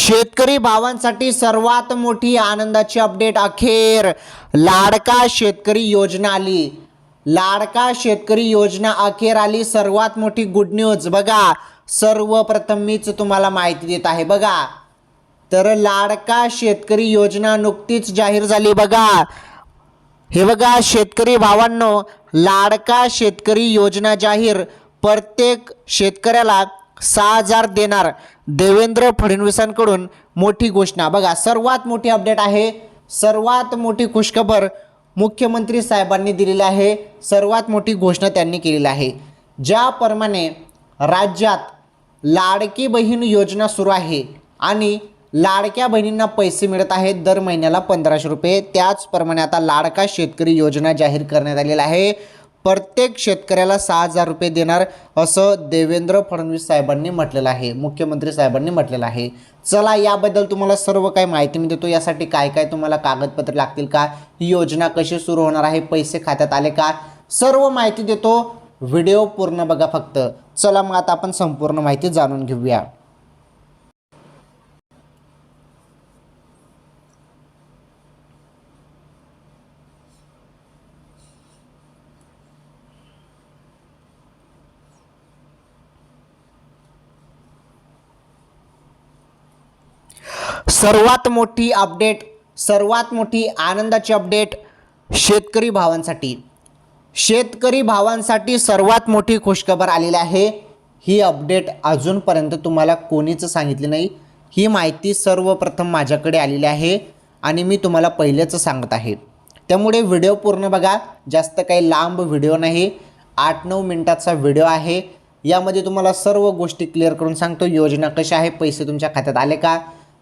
शेतकरी भावांसाठी सर्वात मोठी आनंदाची अपडेट अखेर. लाडका शेतकरी योजना आली. लाडका शेतकरी योजना अखेर आली. सर्वात मोठी गुड न्यूज बघा सर्वप्रथम मीच तुम्हाला माहिती देत आहे. बघा तर लाडका शेतकरी योजना नुकतीच जाहीर झाली. बघा हे बघा शेतकरी भावांनो लाडका शेतकरी योजना जाहीर. प्रत्येक शेतकऱ्याला सहा हजार देणार. देवेंद्र फडणवीसांकडून मोठी घोषणा. बघा सर्वात मोठी अपडेट आहे. सर्वात मोठी खुशखबर मुख्यमंत्री साहेबांनी दिलेली आहे. सर्वात मोठी घोषणा त्यांनी केलेली आहे. ज्याप्रमाणे राज्यात लाडकी बहीण योजना सुरू आहे आणि लाडक्या बहिणींना पैसे मिळत आहेत दर महिन्याला पंधराशे रुपये. त्याचप्रमाणे आता लाडका शेतकरी योजना जाहीर करण्यात आलेली आहे. प्रत्येक शेतकऱ्याला सहा हजार रुपये देणार असं देवेंद्र फडणवीस साहेबांनी म्हटलेलं आहे मुख्यमंत्री साहेबांनी म्हटलेलं आहे. चला याबद्दल तुम्हाला सर्व काही माहिती मी देतो. यासाठी काय काय तुम्हाला कागदपत्र लागतील का? ही योजना कशी सुरू होणार आहे? पैसे खात्यात आले का? सर्व माहिती देतो. व्हिडिओ पूर्ण बघा फक्त. चला मग आता आपण संपूर्ण माहिती जाणून घेऊया. सर्वात मोठी अपडेट सर्वात मोठी आनंदाची अपडेट शेतकरी भावांसाठी. शेतकरी भावांसाठी सर्वात मोठी खुशखबर आलेली आहे. ही अपडेट अजूनपर्यंत तुम्हाला कोणीच सांगितली नाही. ही माहिती सर्वप्रथम माझ्याकडे आलेली आहे आणि मी तुम्हाला पहिलेच सांगत आहे. त्यामुळे व्हिडिओ पूर्ण बघा. जास्त काही लांब व्हिडिओ नाही. आठ नऊ मिनटाचा व्हिडिओ आहे. यामध्ये तुम्हाला सर्व गोष्टी क्लिअर करून सांगतो. योजना कशा आहे? पैसे तुमच्या खात्यात आले का?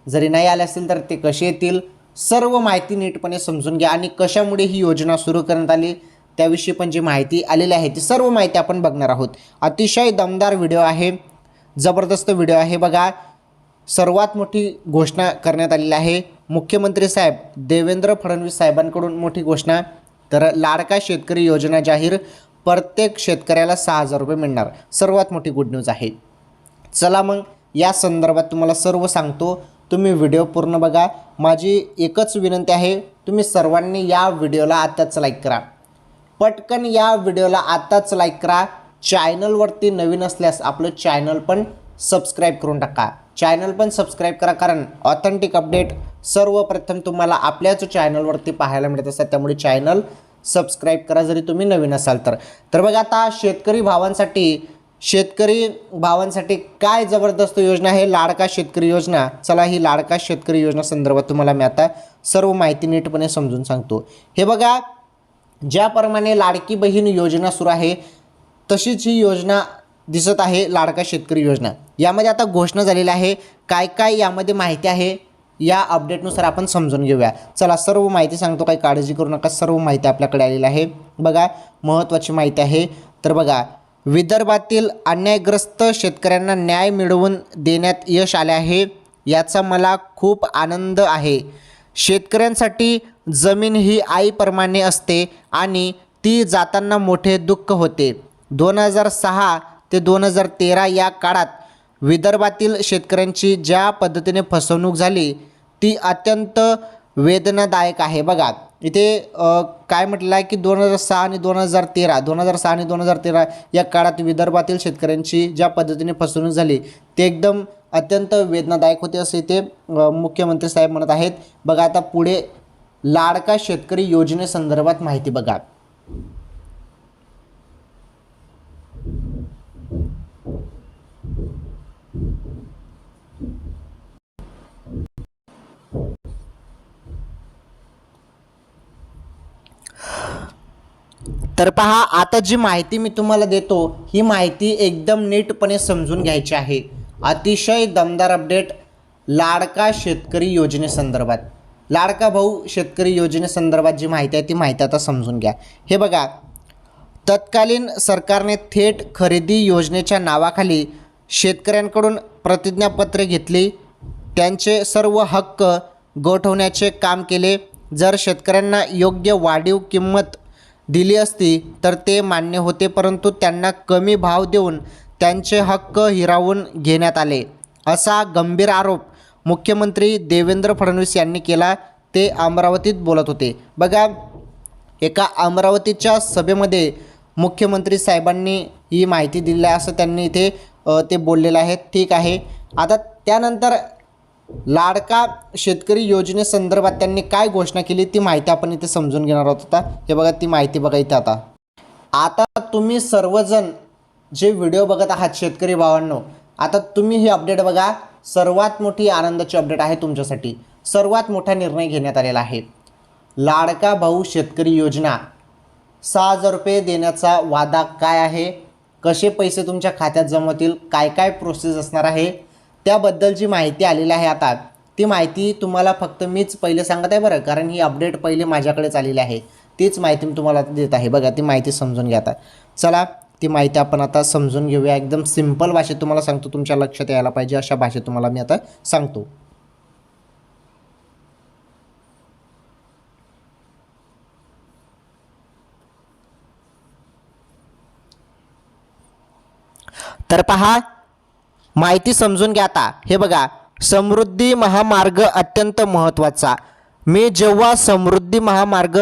जरी नाही आले असतील तर ते कसे येतील? सर्व माहिती नीटपणे समजून घ्या आणि कशामुळे ही योजना सुरू करण्यात आली त्याविषयी पण जी माहिती आलेली आहे ती सर्व माहिती आपण बघणार आहोत. अतिशय दमदार व्हिडिओ आहे. जबरदस्त व्हिडिओ आहे बघा. सर्वात मोठी घोषणा करण्यात आलेली आहे. मुख्यमंत्री साहेब देवेंद्र फडणवीस साहेबांकडून मोठी घोषणा. तर लाडका शेतकरी योजना जाहीर. प्रत्येक शेतकऱ्याला सहा हजार रुपये मिळणार. सर्वात मोठी गुड न्यूज आहे. चला मग या संदर्भात तुम्हाला सर्व सांगतो. तुम्ही व्हिडिओ पूर्ण बघा. माझी एकच विनंती आहे तुम्ही सर्वांनी या व्हिडिओला आत्ताच लाईक करा. पटकन या व्हिडिओला आत्ताच लाईक करा. चॅनलवरती नवीन असल्यास आपलं चॅनल पण सबस्क्राईब करून टाका. चॅनल पण सबस्क्राईब करा कारण ऑथेंटिक अपडेट सर्वप्रथम तुम्हाला आपल्याच चॅनलवरती पाहायला मिळत असतात. त्यामुळे चॅनल सबस्क्राईब करा जरी तुम्ही नवीन असाल तर. तर बघा आता शेतकरी भावांसाठी शेतकरी भावांसाठी काय जबरदस्त योजना आहे? लाडका शेतकरी योजना. चला ही लाडका शेतकरी योजना संदर्भात तुम्हाला मी आता सर्व माहिती नीटपणे समजून सांगतो. हे बघा ज्याप्रमाणे लाडकी बहीण योजना सुरू आहे तशीच ही योजना दिसत आहे लाडका शेतकरी योजना. यामध्ये आता घोषणा झालेली आहे काय काय यामध्ये माहिती आहे या अपडेटनुसार आपण समजून घेऊया. चला सर्व माहिती सांगतो काही काळजी करू नका सर्व माहिती आपल्याकडे आलेली आहे. बघा महत्त्वाची माहिती आहे. तर बघा विदर्भातील अन्यायग्रस्त शेतकऱ्यांना न्याय मिळवून देण्यात यश आले आहे याचा मला खूप आनंद आहे. शेतकऱ्यांसाठी जमीन ही आईप्रमाणे असते आणि ती जाताना मोठे दुःख होते. दोन हजार सहा ते दोन हजार तेरा या काळात विदर्भातील शेतकऱ्यांची ज्या पद्धतीने फसवणूक झाली ती अत्यंत वेदनादायक आहे. बघा इथे काय म्हटलं आहे की दोन हजार सहा आणि दोन हजार तेरा दोन हजार सहा आणि दोन हजार तेरा या काळात विदर्भातील शेतकऱ्यांची ज्या पद्धतीने फसवणूक झाली ते एकदम अत्यंत वेदनादायक होते असे ते मुख्यमंत्री साहेब म्हणत आहेत. बघा आता पुढे लाडका शेतकरी योजनेसंदर्भात माहिती बघा. तर पहा आता जी माहिती मी तुम्हाला देतो ही माहिती एकदम नीटपणे समजून घ्यायची आहे. अतिशय दमदार अपडेट लाडका शेतकरी योजनेसंदर्भात लाडका भाऊ शेतकरी योजनेसंदर्भात जी माहिती आहे ती माहिती आता समजून घ्या. हे बघा तत्कालीन सरकारने थेट खरेदी योजनेच्या नावाखाली शेतकऱ्यांकडून प्रतिज्ञापत्रे घेतली. त्यांचे सर्व हक्क गोठवण्याचे काम केले. जर शेतकऱ्यांना योग्य वाढीव किंमत दिली असती तर ते मान्य होते परंतु त्यांना कमी भाव देऊन त्यांचे हक्क हिरावून घेण्यात आले. असा गंभीर आरोप मुख्यमंत्री देवेंद्र फडणवीस यांनी केला ते अमरावतीत बोलत होते. बघा एका अमरावतीच्या सभेमध्ये मुख्यमंत्री साहेबांनी ही माहिती दिली आहे असं त्यांनी इथे ते बोललेलं आहे. ठीक आहे. आता त्यानंतर लाडका शेतकरी योजनेसंदर्भात त्यांनी काय घोषणा केली ती माहिती आपण इथे समजून घेणार आहोत आता. हे बघा ती माहिती बघा इथे आता. आता तुम्ही सर्वजण जे व्हिडिओ बघत आहात शेतकरी भावांनो आता तुम्ही ही अपडेट बघा. सर्वात मोठी आनंदाची अपडेट आहे तुमच्यासाठी. सर्वात मोठा निर्णय घेण्यात आलेला आहे. लाडका भाऊ शेतकरी योजना. सहा हजार रुपये देण्याचा वादा काय आहे? कसे पैसे तुमच्या खात्यात जमवतील काय काय प्रोसेस असणार आहे? त्याबद्दलची माहिती आलेली आहे आता. ती माहिती तुम्हाला फक्त मीच पहिले सांगत आहे बरं कारण ही अपडेट पहिले माझ्याकडेच आलेली आहे. तीच माहिती मी तुम्हाला देत आहे. बघा ती माहिती समजून घ्या आता. चला ती माहिती आपण आता समजून घेऊया. एकदम सिंपल भाषेत तुम्हाला सांगतो तुमच्या लक्षात यायला पाहिजे अशा भाषेत तुम्हाला मी आता सांगतो. तर पहा माहिती समजून घ्या आता. हे बघा समृद्धी महामार्ग अत्यंत महत्त्वाचा. मी जेव्हा समृद्धी महामार्ग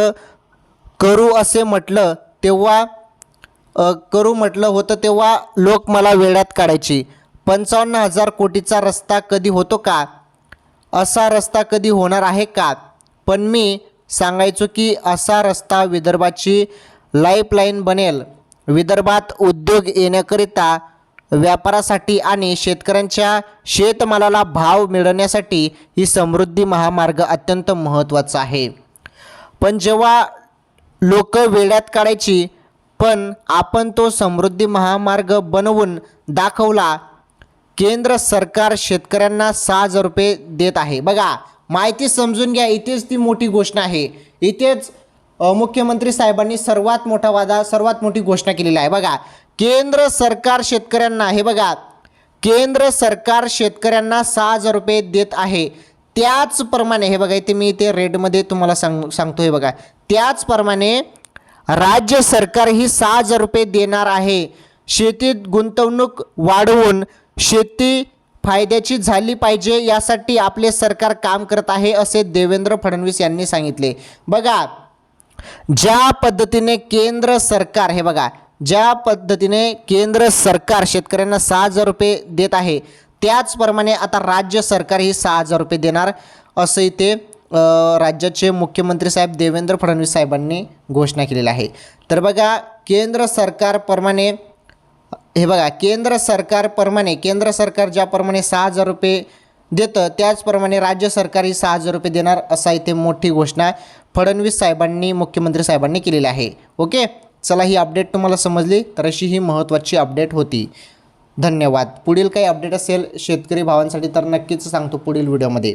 करू असे म्हटलं तेव्हा करू म्हटलं होतं तेव्हा लोक मला वेळात काढायची. पंचावन्न हजार कोटीचा रस्ता कधी होतो का? असा रस्ता कधी होणार आहे का? पण मी सांगायचो की असा रस्ता विदर्भाची लाईफलाईन बनेल. विदर्भात उद्योग येण्याकरिता व्यापारासाठी आणि शेतकऱ्यांच्या शेतमालाला भाव मिळवण्यासाठी ही समृद्धी महामार्ग अत्यंत महत्त्वाचा आहे. पण जेव्हा लोक वेड्यात काढायची पण आपण तो समृद्धी महामार्ग बनवून दाखवला केंद्र सरकार शेतकऱ्यांना सहा हजार रुपये देत आहे. बघा माहिती समजून घ्या इथेच ती मोठी घोषणा आहे. इथेच मुख्यमंत्री साहेबांनी सर्वात मोठा वादा सर्वात मोठी घोषणा केलेली आहे. बघा केंद्र सरकार शेतकऱ्यांना हे बघा केंद्र सरकार शेतकऱ्यांना सहा हजार रुपये देत आहे. त्याचप्रमाणे हे बघा इथे मी इथे रेडमध्ये तुम्हाला सांग सांगतो हे बघा. त्याचप्रमाणे राज्य सरकार ही सहा हजार रुपये देणार आहे. शेतीत गुंतवणूक वाढवून शेती फायद्याची झाली पाहिजे यासाठी आपले सरकार काम करत आहे असे देवेंद्र फडणवीस यांनी सांगितले. बघा ज्या पद्धतीने केंद्र सरकार हे बघा ज्या पद्धतीने केंद्र सरकार शेतकऱ्यांना सहा हजार रुपये देत आहे त्याचप्रमाणे आता राज्य सरकारही सहा हजार रुपये देणार असं इथे राज्याचे मुख्यमंत्री साहेब देवेंद्र फडणवीस साहेबांनी घोषणा केलेली आहे. तर बघा केंद्र सरकारप्रमाणे हे बघा केंद्र सरकारप्रमाणे केंद्र सरकार ज्याप्रमाणे सहा हजार रुपये देतं त्याचप्रमाणे राज्य सरकार ही सहा हजार रुपये देणार असा इथे मोठी घोषणा फडणवीस साहेबांनी मुख्यमंत्री साहेबांनी केलेली आहे. ओके? चला ही अपडेट तुम्हाला समजली तर अशी ही महत्त्वाची अपडेट होती. धन्यवाद. पुढील काही अपडेट असेल शेतकरी भावांसाठी तर नक्कीच सांगतो पुढील व्हिडिओमध्ये